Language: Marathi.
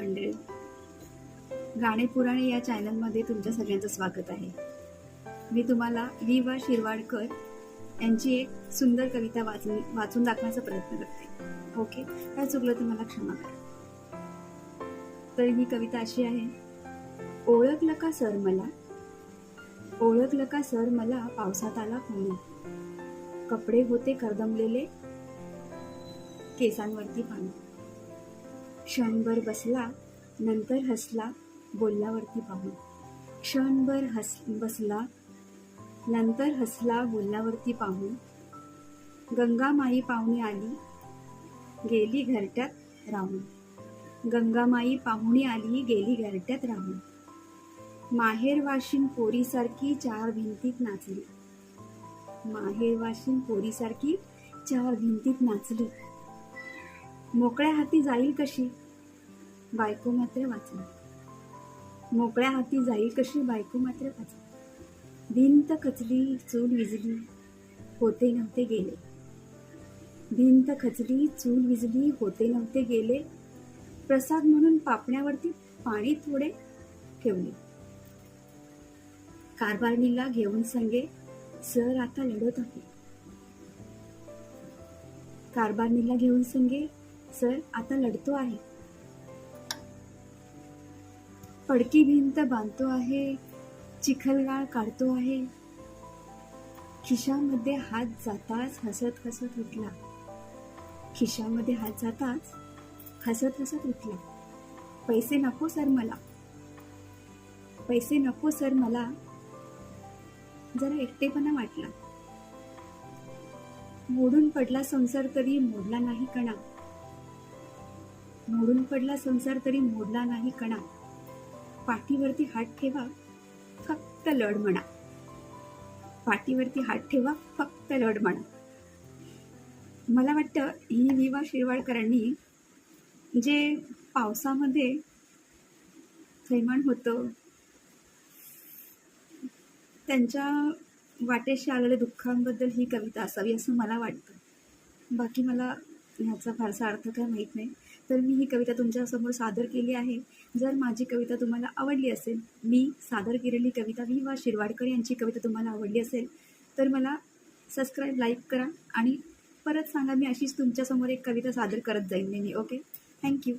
मंडळी गाणे पुराणे या चॅनलमध्ये तुमच्या सगळ्यांचं स्वागत आहे. मी तुम्हाला वि वा शिरवाडकर यांची एक सुंदर कविता वाचून वाचून दाखवण्याचा प्रयत्न करते. ओके? काय चुकलं तर मला क्षमा करा. तर ही कविता अशी आहे. ओळखलं का सर मला? ओळखलं का सर मला पावसात आला पाणी कपडे होते करदमलेले केसांवरती पाणी क्षणभर बसला नंतर हसला बोलल्यावरती पाहून. क्षणभर हस बसला नंतर हसला बोलल्यावरती पाहून. गंगामाई पाहुणी आली गेली घरट्यात राहून. गंगामाई पाहुणी आली गेली घरट्यात राहून. माहेर वाशिन पोरीसारखी चार भिंतीत नाचली. माहेर वाशिन पोरीसारखी चार भिंतीत नाचली. मोकळ्या हाती जाईल कशी? बायको मात्र वाचली. मोकळ्या हाती जाईल कशी? बायको मात्र वाचली. भिंत खचली चूल विजली होते नव्हते गेले. भिंत खचली चूल विजली होते नव्हते गेले. प्रसाद म्हणून पापण्यावरती पाणी थोडे ठेवले. कारभारणीला घेऊन संगे सर आता लढत आहे. कारभारणीला घेऊन संगे सर आता लढतो आहे. पडकी भिंत बांधतो आहे चिखलगाळ काढतो आहे. खिशामध्ये हात जाताच हसत हसत उठला. खिशामध्ये हात जाताच हसत हसत उठला. पैसे नको सर मला. पैसे नको सर मला. जरा एकटेपणा वाटला. मोडून पडला संसार तरी मोडला नाही कणा. मोडून पडला संसार तरी मोडला नाही कणा. पाठीवरती हात ठेवा फक्त लढ म्हणा. पाठीवरती हात ठेवा फक्त लढ म्हणा. मला वाटतं ही विवा शिरवाडकरांनी जे पावसामध्ये थैमान होतं त्यांच्या वाटेशी आलेल्या दुःखांबद्दल ही कविता असावी असं मला वाटतं. बाकी मला ह्याचा फारसा अर्थ काय माहीत नाही. तर मी ही कविता तुमच्यासमोर सादर केली आहे. जर माझी कविता तुम्हाला आवडली असेल मी सादर केलेली कविता वि वा शिरवाडकर यांची कविता तुम्हाला आवडली असेल तर मला सबस्क्राईब लाईक करा आणि परत सांगा मी अशीच तुमच्यासमोर एक कविता सादर करत जाईन नेहमी ओके थँक्यू